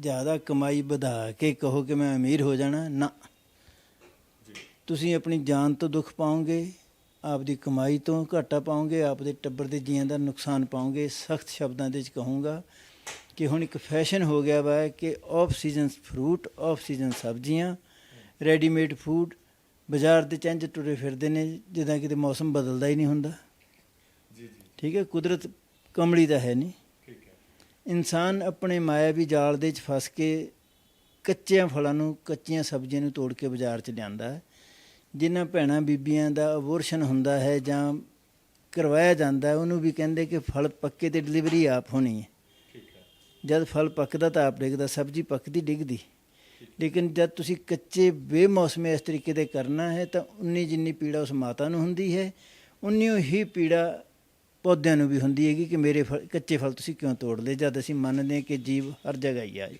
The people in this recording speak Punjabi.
ਜ਼ਿਆਦਾ ਕਮਾਈ ਵਧਾ ਕੇ ਕਹੋ ਕਿ ਮੈਂ ਅਮੀਰ ਹੋ ਜਾਣਾ ਨਾ। ਤੁਸੀਂ ਆਪਣੀ ਜਾਨ ਤੋਂ ਦੁੱਖ ਪਾਓਗੇ ਆਪਦੀ ਕਮਾਈ ਤੋਂ ਘਾਟਾ ਪਾਓਗੇ ਆਪਦੇ ਟੱਬਰ ਦੇ ਜੀਆਂ ਦਾ ਨੁਕਸਾਨ ਪਾਓਗੇ ਸਖਤ ਸ਼ਬਦਾਂ ਦੇ ਵਿੱਚ ਕਹੂੰਗਾ ਕਿ ਹੁਣ ਇੱਕ ਫੈਸ਼ਨ ਹੋ ਗਿਆ ਵਾ ਕਿ off season fruit off season ਸਬਜ਼ੀਆਂ ਰੈਡੀਮੇਡ ਫੂਡ ਬਾਜ਼ਾਰ ਦੇ ਚੰਜ ਟੁਰੇ ਫਿਰਦੇ ਨੇ ਜਿੱਦਾਂ ਕਿਤੇ ਮੌਸਮ ਬਦਲਦਾ ਹੀ ਨਹੀਂ ਹੁੰਦਾ। ਜੀ ਜੀ। ਠੀਕ ਹੈ ਕੁਦਰਤ ਕਮਲੀ ਤਾਂ ਹੈ ਨਹੀਂ। ਇਨਸਾਨ ਆਪਣੇ ਮਾਇਆਵੀ ਜਾਲ ਦੇ ਵਿੱਚ ਫਸ ਕੇ ਕੱਚਿਆਂ ਫਲਾਂ ਨੂੰ ਕੱਚੀਆਂ ਸਬਜ਼ੀਆਂ ਨੂੰ ਤੋੜ ਕੇ ਬਾਜ਼ਾਰ 'ਚ ਲਿਆਂਦਾ ਹੈ। ਜਿਨ੍ਹਾਂ ਭੈਣਾਂ ਬੀਬੀਆਂ ਦਾ ਅਬੋਰਸ਼ਨ ਹੁੰਦਾ ਹੈ ਜਾਂ ਕਰਵਾਇਆ ਜਾਂਦਾ ਉਹਨੂੰ ਵੀ ਕਹਿੰਦੇ ਕਿ ਫਲ ਪੱਕੇ ਤੇ ਡਿਲੀਵਰੀ ਆਪ ਹੋਣੀ ਹੈ। ਜਦ ਫਲ ਪੱਕਦਾ ਤਾਂ ਆਪ ਡਿੱਗਦਾ ਸਬਜ਼ੀ ਪੱਕਦੀ ਡਿੱਗਦੀ। ਲੇਕਿਨ ਜਦ ਤੁਸੀਂ ਕੱਚੇ ਬੇਮੌਸਮੇ ਇਸ ਤਰੀਕੇ ਦੇ ਕਰਨਾ ਹੈ ਤਾਂ ਉਨੀ ਜਿੰਨੀ ਪੀੜਾ ਉਸ ਮਾਤਾ ਨੂੰ ਹੁੰਦੀ ਹੈ ਉਨੀ ਹੀ ਪੀੜਾ ਪੌਦਿਆਂ ਨੂੰ ਵੀ ਹੁੰਦੀ ਹੈਗੀ ਕਿ ਮੇਰੇ ਫਲ, ਕੱਚੇ ਫਲ ਤੁਸੀਂ ਕਿਉਂ ਤੋੜ ਲਏ ਜਦ ਅਸੀਂ ਮੰਨਦੇ ਹਾਂ ਕਿ ਜੀਵ ਹਰ ਜਗ੍ਹਾ ਹੀ ਆ।